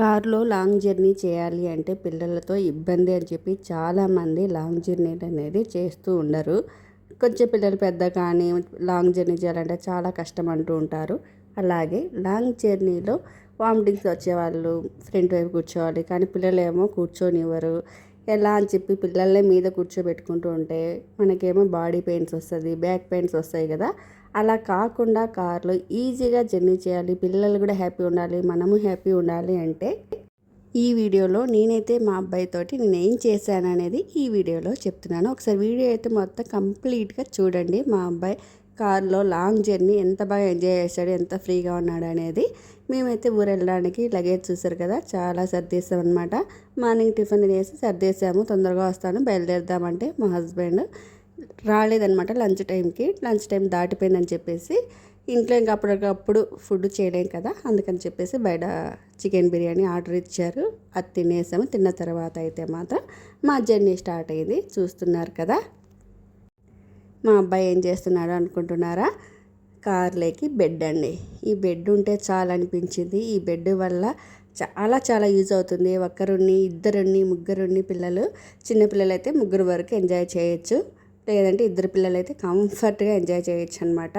కారులో long journey చేయాలి అంటే పిల్లలతో ఇబ్బంది అని చెప్పి చాలామంది లాంగ్ జర్నీ అనేది చేస్తూ ఉండరు. కొంచెం పిల్లలు పెద్ద కానీ లాంగ్ జర్నీ చేయాలంటే చాలా కష్టం అంటూ ఉంటారు. అలాగే లాంగ్ జర్నీలో వామిటింగ్స్ వచ్చేవాళ్ళు ఫ్రంట్ వైపు కూర్చోవాలి కానీ పిల్లలు ఏమో కూర్చొనివ్వరు. ఎలా అని చెప్పి పిల్లలే మీద కూర్చోబెట్టుకుంటూ ఉంటే మనకేమో బాడీ పెయిన్స్ వస్తుంది బ్యాక్ పెయిన్స్ వస్తాయి కదా. అలా కాకుండా కార్లో ఈజీగా జర్నీ చేయాలి పిల్లలు కూడా హ్యాపీ ఉండాలి మనము హ్యాపీ ఉండాలి అంటే ఈ వీడియోలో నేనైతే మా అబ్బాయితోటి నేను ఏం చేశాను అనేది ఈ వీడియోలో చెప్తున్నాను. ఒకసారి వీడియో అయితే మొత్తం కంప్లీట్గా చూడండి. మా అబ్బాయి కార్లో లాంగ్ జర్నీ ఎంత బాగా ఎంజాయ్ చేశాడు ఎంత ఫ్రీగా ఉన్నాడు అనేది మేమైతే ఊరు వెళ్ళడానికి లగేజ్ చూసారు కదా చాలా సర్దేసాం అనమాట మార్నింగ్ టిఫిన్ తినేసి సర్దేసాము తొందరగా వస్తాను బయలుదేరుదామంటే మా హస్బెండ్ రాలేదనమాట లంచ్ టైంకి. లంచ్ టైం దాటిపోయిందని చెప్పేసి ఇంట్లో ఇంకా అప్పటికప్పుడు ఫుడ్ చేయలేం కదా అందుకని చెప్పేసి బయట చికెన్ బిర్యానీ ఆర్డర్ ఇచ్చారు. అది తినేసాము. తిన్న తర్వాత అయితే మాత్రం మా జర్నీ స్టార్ట్ అయింది. చూస్తున్నారు కదా. మా అబ్బాయి ఏం చేస్తున్నాడు అనుకుంటున్నారా? కార్లోకి బెడ్ అండి. ఈ బెడ్ ఉంటే చాలా అనిపించింది. ఈ బెడ్ వల్ల చాలా చాలా యూజ్ అవుతుంది. ఒక్కరుని ఇద్దరుని ముగ్గురుని పిల్లలు చిన్నపిల్లలు అయితే ముగ్గురు వరకు ఎంజాయ్ చేయొచ్చు. లేదంటే ఇద్దరు పిల్లలు అయితే కంఫర్ట్గా ఎంజాయ్ చేయొచ్చు అనమాట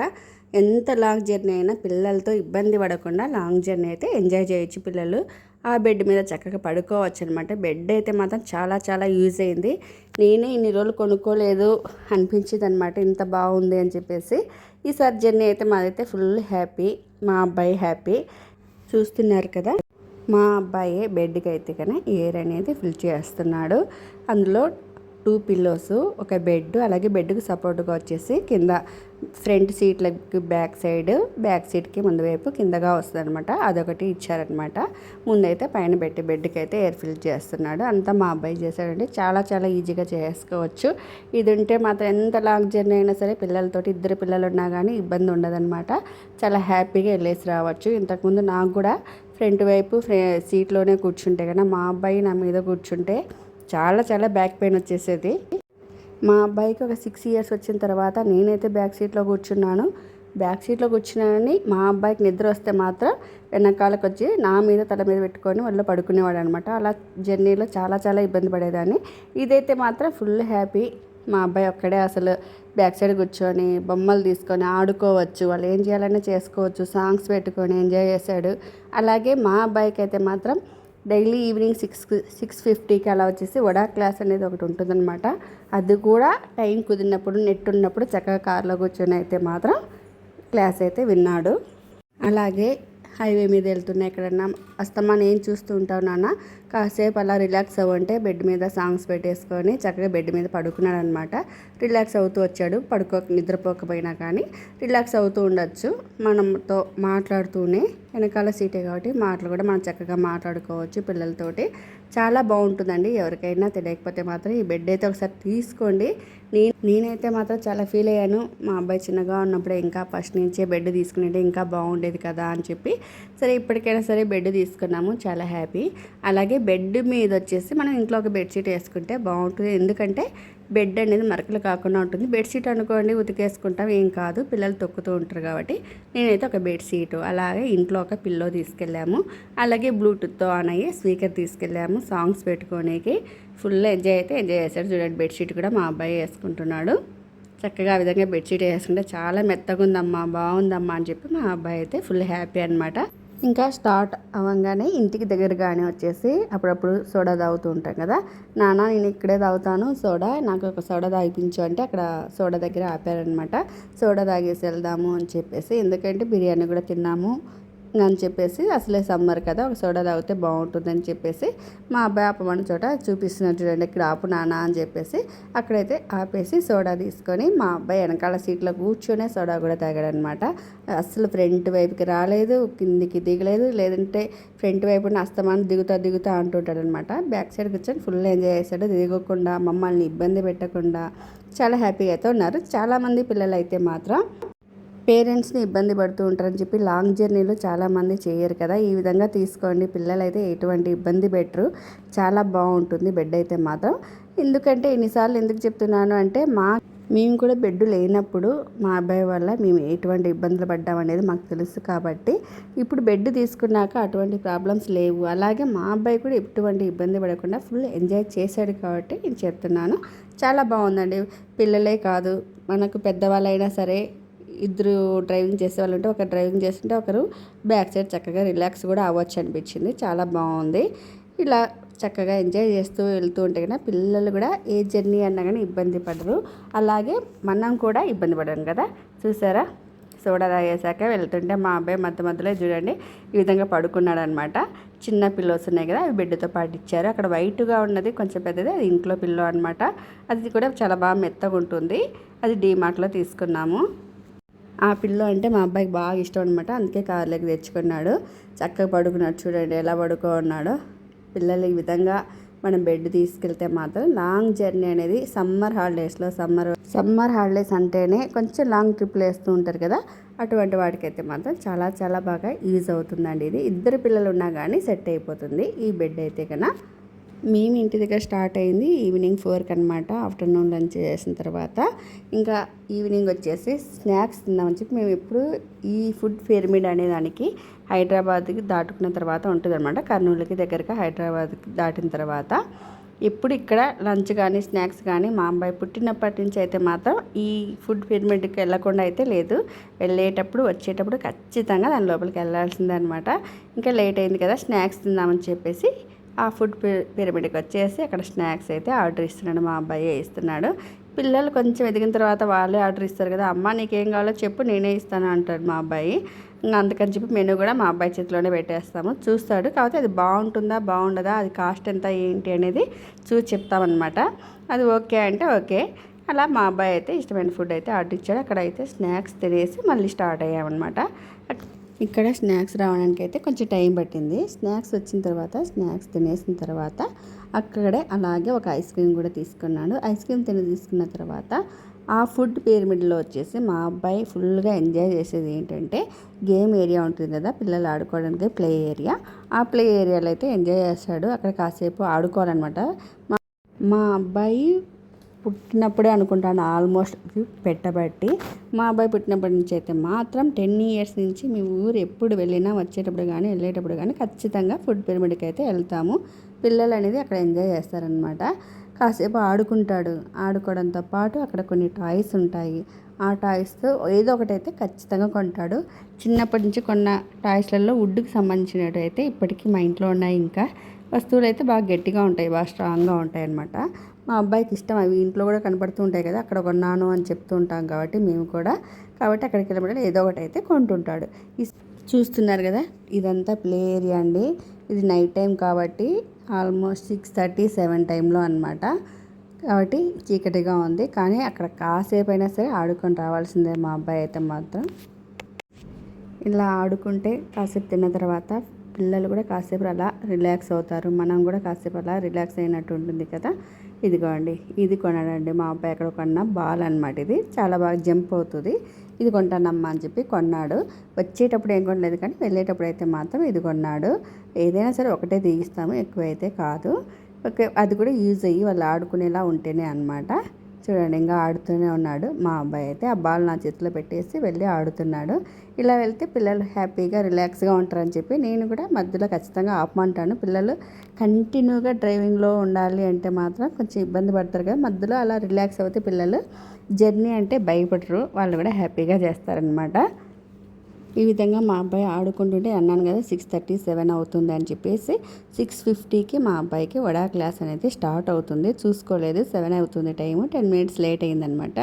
ఎంత లాంగ్ జర్నీ అయినా పిల్లలతో ఇబ్బంది పడకుండా లాంగ్ జర్నీ అయితే ఎంజాయ్ చేయొచ్చు పిల్లలు. ఆ బెడ్ మీద చక్కగా పడుకోవచ్చు అనమాట బెడ్ అయితే మాత్రం చాలా చాలా యూజ్ అయింది. నేనే ఇన్ని రోజులు కొనుక్కోలేదు అనిపించింది అనమాట ఇంత బాగుంది అని చెప్పేసి. ఈసారి జర్నీ అయితే మాదైతే ఫుల్ హ్యాపీ మా అబ్బాయి హ్యాపీ. చూస్తున్నారు కదా మా అబ్బాయి బెడ్కి అయితే కానీ ఎయిర్ అనేది ఫిల్ చేస్తున్నాడు. అందులో టూ పిల్లోస్ ఒక బెడ్ అలాగే బెడ్కి సపోర్ట్గా వచ్చేసి కింద ఫ్రంట్ సీట్లకి బ్యాక్ సైడ్ బ్యాక్ సీట్కి ముందు వైపు కిందగా వస్తుంది అనమాట అదొకటి ఇచ్చారనమాట ముందైతే పైన పెట్టి బెడ్కి అయితే ఎయిర్ ఫిల్ చేస్తున్నాడు. అంతా మా అబ్బాయి చేశాడండి. చాలా చాలా ఈజీగా చేసుకోవచ్చు. ఇది ఉంటే మాత్రం ఎంత లాంగ్ జర్నీ అయినా సరే పిల్లలతోటి ఇద్దరు పిల్లలు ఉన్నా కానీ ఇబ్బంది ఉండదన్నమాట. చాలా హ్యాపీగా వెళ్ళేసి రావచ్చు. ఇంతకుముందు నాకు కూడా ఫ్రంట్ వైపు సీట్లోనే కూర్చుంటే కన్నా మా అబ్బాయి నా మీద కూర్చుంటే చాలా చాలా బ్యాక్ పెయిన్ వచ్చేసేది. మా అబ్బాయికి ఒక సిక్స్ ఇయర్స్ వచ్చిన తర్వాత నేనైతే బ్యాక్ సీట్లో కూర్చున్నాను. బ్యాక్ సీట్లో కూర్చున్నానని మా అబ్బాయికి నిద్ర వస్తే మాత్రం వెనకాలకు వచ్చి నా మీద తల మీద పెట్టుకొని వాళ్ళు పడుకునేవాడు అనమాట అలా జర్నీలో చాలా చాలా ఇబ్బంది పడేదాన్ని. ఇదైతే మాత్రం ఫుల్ హ్యాపీ మా అబ్బాయి ఒక్కడే అసలు బ్యాక్ సైడ్ కూర్చొని బొమ్మలు తీసుకొని ఆడుకోవచ్చు. వాళ్ళు ఏం చేయాలన్నా చేసుకోవచ్చు. సాంగ్స్ పెట్టుకొని ఎంజాయ్ చేశాడు అలాగే మా అబ్బాయికి అయితే మాత్రం డైలీ ఈవినింగ్ సిక్స్ సిక్స్ ఫిఫ్టీకి అలా వచ్చేసి వడా క్లాస్ అనేది ఒకటి ఉంటుందన్నమాట. అది కూడా టైం కుదిరినప్పుడు నెట్ ఉన్నప్పుడు చక్కగా కార్లో కూర్చొని అయితే మాత్రం క్లాస్ అయితే విన్నాడు. అలాగే హైవే మీద వెళ్తున్నా ఎక్కడన్నా అస్తమాన్ ఏం చూస్తూ ఉంటావు నాన్న? కాసేపు అలా రిలాక్స్ అవ్వంటే బెడ్ మీద సాంగ్స్ పెట్టేసుకొని చక్కగా బెడ్ మీద పడుకున్నాడు అనమాట రిలాక్స్ అవుతూ వచ్చాడు. పడుకో నిద్రపోకపోయినా కానీ రిలాక్స్ అవుతూ ఉండొచ్చు. మనతో మాట్లాడుతూనే వెనకాల సీటే కాబట్టి మాటలు కూడా మనం చక్కగా మాట్లాడుకోవచ్చు పిల్లలతోటి. చాలా బాగుంటుందండి. ఎవరికైనా తెలియకపోతే మాత్రం ఈ బెడ్ అయితే ఒకసారి తీసుకోండి. నేను నేనైతే మాత్రం చాలా ఫీల్ అయ్యాను. మా అబ్బాయి చిన్నగా ఉన్నప్పుడే ఇంకా ఫస్ట్ నుంచే బెడ్ తీసుకునేది ఇంకా బాగుండేది కదా అని చెప్పి. సరే ఇప్పటికైనా సరే బెడ్ తీసుకున్నాము. చాలా హ్యాపీ. అలాగే బెడ్ మీద వచ్చేసి మనం ఇంట్లో ఒక బెడ్షీట్ వేసుకుంటే బాగుంటుంది. ఎందుకంటే బెడ్ అనేది మరకలు కాకుండా ఉంటుంది. బెడ్షీట్ అనుకోండి ఉతికేసుకుంటాం ఏం కాదు. పిల్లలు తొక్కుతూ ఉంటారు కాబట్టి నేనైతే ఒక బెడ్షీట్ అలాగే ఇంట్లో ఒక పిల్లో తీసుకెళ్ళాము. అలాగే బ్లూటూత్తో ఆన్ అయ్యి స్పీకర్ తీసుకెళ్ళాము. సాంగ్స్ పెట్టుకోనేకి ఫుల్ ఎంజాయ్ అయితే ఎంజాయ్ చేశాడు చూడండి బెడ్షీట్ కూడా మా అబ్బాయి వేసుకుంటున్నాడు. చక్కగా ఆ విధంగా బెడ్షీట్ వేసుకుంటే చాలా మెత్తగా ఉందమ్మా బాగుందమ్మా అని చెప్పి మా అబ్బాయి అయితే ఫుల్ హ్యాపీ అనమాట ఇంకా స్టార్ట్ అవ్వగానే ఇంటికి దగ్గరగానే వచ్చేసి అప్పుడప్పుడు సోడా తాగుతూ ఉంటాం కదా. నాన్న నేను ఇక్కడే తాగుతాను. సోడా నాకు ఒక సోడా తాగిపించు అంటే అక్కడ సోడా దగ్గర ఆపారనమాట సోడా తాగేసి వెళ్దాము అని చెప్పేసి ఎందుకంటే బిర్యానీ కూడా తిన్నాము. అని చెప్పేసి అసలే సమ్మర్ కదా ఒక సోడా తాగితే బాగుంటుందని చెప్పేసి మా అబ్బాయి ఆపమని చోట చూపిస్తున్నారు చూడండి ఇక్కడ ఆపు నానా అని చెప్పేసి అక్కడైతే ఆపేసి సోడా తీసుకొని మా అబ్బాయి వెనకాల సీట్లో కూర్చొనే సోడా కూడా తాగాడనమాట. అసలు ఫ్రంట్ వైపుకి రాలేదు కిందికి దిగలేదు లేదంటే ఫ్రంట్ వైపున అస్తమానం దిగుతా దిగుతా అంటుంటాడనమాట. బ్యాక్ సైడ్ కూర్చొని ఫుల్ ఎంజాయ్ చేశాడు దిగకుండా మమ్మల్ని ఇబ్బంది పెట్టకుండా చాలా హ్యాపీగా అయితే ఉన్నారు. చాలామంది పిల్లలు అయితే మాత్రం పేరెంట్స్ని ఇబ్బంది పడుతూ ఉంటారని చెప్పి లాంగ్ జర్నీలు చాలామంది చేయరు కదా. ఈ విధంగా తీసుకోండి. పిల్లలు అయితే ఎటువంటి ఇబ్బంది పెట్టరు. చాలా బాగుంటుంది బెడ్ అయితే మాత్రం. ఎందుకంటే ఎన్నిసార్లు ఎందుకు చెప్తున్నాను అంటే మా మేము కూడా బెడ్ లేనప్పుడు మా అబ్బాయి వల్ల మేము ఎటువంటి ఇబ్బందులు పడ్డాం అనేది మాకు తెలుసు కాబట్టి ఇప్పుడు బెడ్ తీసుకున్నాక అటువంటి ప్రాబ్లమ్స్ లేవు. అలాగే మా అబ్బాయి కూడా ఎటువంటి ఇబ్బంది పడకుండా ఫుల్ ఎంజాయ్ చేశాడు కాబట్టి నేను చెప్తున్నాను. చాలా బాగుందండి. పిల్లలే కాదు. మనకు పెద్దవాళ్ళైనా సరే ఇద్దరు డ్రైవింగ్ చేసే వాళ్ళు ఉంటే ఒక డ్రైవింగ్ చేస్తుంటే ఒకరు బ్యాక్ సైడ్ చక్కగా రిలాక్స్ కూడా అవ్వచ్చు అనిపించింది. చాలా బాగుంది. ఇలా చక్కగా ఎంజాయ్ చేస్తూ వెళ్తూ ఉంటే కన్నా పిల్లలు కూడా ఏ జర్నీ అన్నా కానీ ఇబ్బంది పడరు. అలాగే మనం కూడా ఇబ్బంది పడడం కదా. చూసారా? సోడా తాగేసాక వెళ్తుంటే మా అబ్బాయి మధ్య మధ్యలో చూడండి ఈ విధంగా పడుకున్నాడు అనమాట చిన్న పిల్లోస్ ఉన్నాయి కదా అవి బెడ్తో పాటు ఇచ్చారు. అక్కడ వైట్గా ఉన్నది కొంచెం పెద్దది అది ఇంట్లో పిల్లో అనమాట. అది కూడా చాలా బాగా మెత్తగా ఉంటుంది అది డీమార్ట్లో తీసుకున్నాము. ఆ పిల్లో అంటే మా అబ్బాయికి బాగా ఇష్టం అనమాట అందుకే కార్లోకి తెచ్చుకున్నాడు. చక్కగా పడుకున్నాడు చూడండి ఎలా పడుకో ఉన్నాడో పిల్లలు ఈ విధంగా మనం బెడ్ తీసుకెళ్తే మాత్రం లాంగ్ జర్నీ అనేది సమ్మర్ హాలిడేస్లో సమ్మర్ సమ్మర్ హాలిడేస్ అంటేనే కొంచెం లాంగ్ ట్రిప్లు వేస్తూ ఉంటారు కదా. అటువంటి వాటికైతే మాత్రం చాలా చాలా బాగా యూజ్ అవుతుందండి ఇది. ఇద్దరు పిల్లలు ఉన్నా కానీ సెట్ అయిపోతుంది ఈ బెడ్ అయితే కన్నా మేము ఇంటి దగ్గర స్టార్ట్ అయింది ఈవినింగ్ ఫోర్కి అనమాట ఆఫ్టర్నూన్ లంచ్ చేసిన తర్వాత ఇంకా ఈవినింగ్ వచ్చేసి స్నాక్స్ తిందామని చెప్పి మేము ఎప్పుడు ఈ ఫుడ్ పిరమిడ్ అనే దానికి హైదరాబాద్కి దాటుకున్న తర్వాత ఉంటుంది అనమాట కర్నూలుకి దగ్గరగా హైదరాబాద్కి దాటిన తర్వాత ఎప్పుడు ఇక్కడ లంచ్ కానీ స్నాక్స్ కానీ మా అమ్మాయి పుట్టినప్పటి నుంచి అయితే మాత్రం ఈ ఫుడ్ పిరమిడ్కి వెళ్ళకుండా అయితే లేదు. వెళ్ళేటప్పుడు వచ్చేటప్పుడు ఖచ్చితంగా దాని లోపలికి వెళ్ళాల్సిందే అనమాట ఇంకా లేట్ అయింది కదా స్నాక్స్ తిందామని చెప్పేసి ఆ ఫుడ్ పిరమిడ్కి వచ్చేసి అక్కడ స్నాక్స్ అయితే ఆర్డర్ ఇస్తున్నాడు మా అబ్బాయి ఇస్తున్నాడు పిల్లలు కొంచెం ఎదిగిన తర్వాత వాళ్ళే ఆర్డర్ ఇస్తారు కదా అమ్మ నీకేం కావాలో చెప్పు నేనే ఇస్తాను అంటాడు మా అబ్బాయి. ఇంకా అందుకని చెప్పి మెనూ కూడా మా అబ్బాయి చేతిలోనే పెట్టేస్తాము. చూస్తాడు కాకపోతే అది బాగుంటుందా బాగుండదా అది కాస్ట్ ఎంత ఏంటి అనేది చూసి చెప్తామన్నమాట. అది ఓకే అంటే ఓకే. అలా మా అబ్బాయి అయితే ఇష్టమైన ఫుడ్ అయితే ఆర్డర్ ఇచ్చాడు. అక్కడ అయితే స్నాక్స్ తినేసి మళ్ళీ స్టార్ట్ అయ్యామన్నమాట. ఇక్కడ స్నాక్స్ రావడానికి అయితే కొంచెం టైం పట్టింది. స్నాక్స్ వచ్చిన తర్వాత స్నాక్స్ తినేసిన తర్వాత అక్కడే అలాగే ఒక ఐస్ క్రీమ్ కూడా తీసుకున్నాడు. ఐస్ క్రీమ్ తిని తీసుకున్న తర్వాత ఆ ఫుడ్ పిరమిడ్లో వచ్చేసి మా అబ్బాయి ఫుల్గా ఎంజాయ్ చేసేది ఏంటంటే గేమ్ ఏరియా ఉంటుంది కదా పిల్లలు ఆడుకోవడానికి ప్లే ఏరియా. ఆ ప్లే ఏరియాలో అయితే ఎంజాయ్ చేస్తాడు. అక్కడ కాసేపు ఆడుకోవాలన్నమాట. మా మా అబ్బాయి పుట్టినప్పుడే అనుకుంటాను. ఆల్మోస్ట్ పెట్టబట్టి మా అబ్బాయి పుట్టినప్పటి నుంచి అయితే మాత్రం టెన్ ఇయర్స్ నుంచి మీ ఊరు ఎప్పుడు వెళ్ళినా వచ్చేటప్పుడు కానీ వెళ్ళేటప్పుడు కానీ ఖచ్చితంగా ఫుడ్ పిరమిడ్కి అయితే వెళ్తాము. పిల్లలు అనేది అక్కడ ఎంజాయ్ చేస్తారనమాట కాసేపు ఆడుకుంటాడు. ఆడుకోవడంతో పాటు అక్కడ కొన్ని టాయ్స్ ఉంటాయి. ఆ టాయ్స్తో ఏదో ఒకటి అయితే ఖచ్చితంగా కొంటాడు. చిన్నప్పటి నుంచి కొన్న టాయ్స్లలో వుడ్కి సంబంధించినవి అయితే ఇప్పటికీ మా ఇంట్లో ఉన్నాయి. ఇంకా వస్తువులు అయితే బాగా గట్టిగా ఉంటాయి బాగా స్ట్రాంగ్గా ఉంటాయి అన్నమాట మా అబ్బాయికి ఇష్టం అవి ఇంట్లో కూడా కనపడుతూ ఉంటాయి కదా అక్కడ కొన్నాను అని చెప్తూ ఉంటాం కాబట్టి మేము కూడా. కాబట్టి అక్కడికి వెళ్ళబడి ఏదో ఒకటి అయితే కొంటుంటాడు. చూస్తున్నారు కదా ఇదంతా ప్లే ఏరియా అండి. ఇది నైట్ టైం కాబట్టి ఆల్మోస్ట్ సిక్స్ థర్టీ సెవెన్ టైంలో అనమాట కాబట్టి చీకటిగా ఉంది. కానీ అక్కడ కాసేపు అయినా సరే ఆడుకొని రావాల్సిందే మా అబ్బాయి అయితే మాత్రం. ఇలా ఆడుకుంటే కాసేపు తిన్న తర్వాత పిల్లలు కూడా కాసేపు అలా రిలాక్స్ అవుతారు. మనం కూడా కాసేపు అలా రిలాక్స్ అయినట్టు ఉంటుంది కదా. ఇదిగోండి ఇది కొనడండి మా అబ్బాయి ఎక్కడ కొన్న బాల్ అనమాట ఇది. చాలా బాగా జంప్ అవుతుంది. ఇది కొంటానమ్మా అని చెప్పి కొన్నాడు. వచ్చేటప్పుడు ఏం కొనలేదు కానీ వెళ్ళేటప్పుడు అయితే మాత్రం ఇది కొన్నాడు. ఏదైనా సరే ఒకటే తీయిస్తాము ఎక్కువైతే కాదు. ఓకే అది కూడా యూజ్ అయ్యి వాళ్ళు ఆడుకునేలా ఉంటేనే అనమాట చూడండి ఇంకా ఆడుతూనే ఉన్నాడు. మా అబ్బాయి అయితే ఆ బాల్ నా చేతిలో పెట్టేసి వెళ్ళి ఆడుతున్నాడు. ఇలా వెళ్తే పిల్లలు హ్యాపీగా రిలాక్స్గా ఉంటారని చెప్పి నేను కూడా మధ్యలో ఖచ్చితంగా ఆపమంటాను. పిల్లలు కంటిన్యూగా డ్రైవింగ్లో ఉండాలి అంటే మాత్రం కొంచెం ఇబ్బంది పడతారు కదా. మధ్యలో అలా రిలాక్స్ అవుతే పిల్లలు జర్నీ అంటే భయపడరు. వాళ్ళు కూడా హ్యాపీగా చేస్తారనమాట ఈ విధంగా మా అబ్బాయి ఆడుకుంటుంటే అన్నాను కదా సిక్స్ థర్టీ సెవెన్ అవుతుంది అని చెప్పేసి సిక్స్ ఫిఫ్టీకి మా అబ్బాయికి వడా క్లాస్ అనేది స్టార్ట్ అవుతుంది. చూసుకోలేదు సెవెన్ అవుతుంది టైము టెన్ మినిట్స్ లేట్ అయిందనమాట.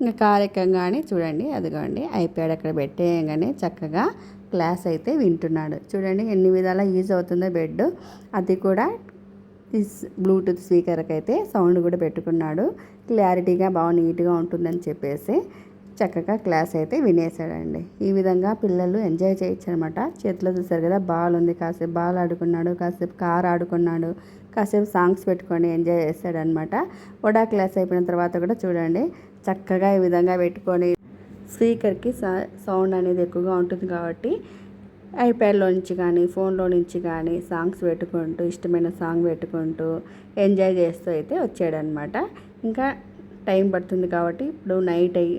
ఇంకా కార్యక్రమంగానే చూడండి అదిగోండి ఐప్యాడ్ అక్కడ పెట్టేయగానే చక్కగా క్లాస్ అయితే వింటున్నాడు. చూడండి ఎన్ని విధాలా యూజ్ అవుతుందో బెడ్. అది కూడా బ్లూటూత్ స్పీకర్కి అయితే సౌండ్ కూడా పెట్టుకున్నాడు. క్లారిటీగా బాగా నీట్గా ఉంటుందని చెప్పేసి చక్కగా క్లాస్ అయితే వినేసాడండి ఈ విధంగా పిల్లలు ఎంజాయ్ చేయొచ్చు అనమాట చేతిలో చూసారు కదా బాల్ ఉంది. కాసేపు బాల్ ఆడుకున్నాడు కాసేపు కార్ ఆడుకున్నాడు కాసేపు సాంగ్స్ పెట్టుకొని ఎంజాయ్ చేస్తాడనమాట. వడా క్లాస్ అయిపోయిన తర్వాత కూడా చూడండి చక్కగా ఈ విధంగా పెట్టుకొని స్పీకర్కి సౌండ్ అనేది ఎక్కువగా ఉంటుంది కాబట్టి ఐప్యాడ్లో నుంచి కానీ ఫోన్లో నుంచి కానీ సాంగ్స్ పెట్టుకుంటూ ఇష్టమైన సాంగ్ పెట్టుకుంటూ ఎంజాయ్ చేస్తూ అయితే వచ్చాడనమాట. ఇంకా టైం పడుతుంది కాబట్టి ఇప్పుడు నైట్ అయ్యి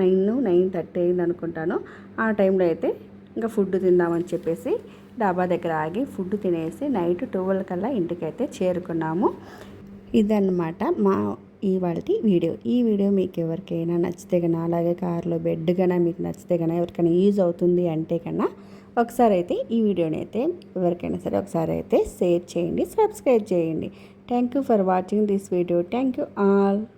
నైన్ నైన్ థర్టీ అయింది అనుకుంటాను. ఆ టైంలో అయితే ఇంకా ఫుడ్ తిందామని చెప్పేసి డాబా దగ్గర ఆగి ఫుడ్ తినేసి నైట్ ట్వెల్వ్ కల్లా ఇంటికైతే చేరుకున్నాము. ఇదన్నమాట మా ఇవాళ వీడియో. ఈ వీడియో మీకు ఎవరికైనా నచ్చితే కన్నా అలాగే కార్లో బెడ్ కన్నా మీకు నచ్చితే కన్నా ఎవరికైనా యూజ్ అవుతుంది అంటే కన్నా ఒకసారి అయితే ఈ వీడియోని అయితే ఎవరికైనా సరే ఒకసారి అయితే షేర్ చేయండి సబ్స్క్రైబ్ చేయండి. Thank you for watching this video. Thank you all.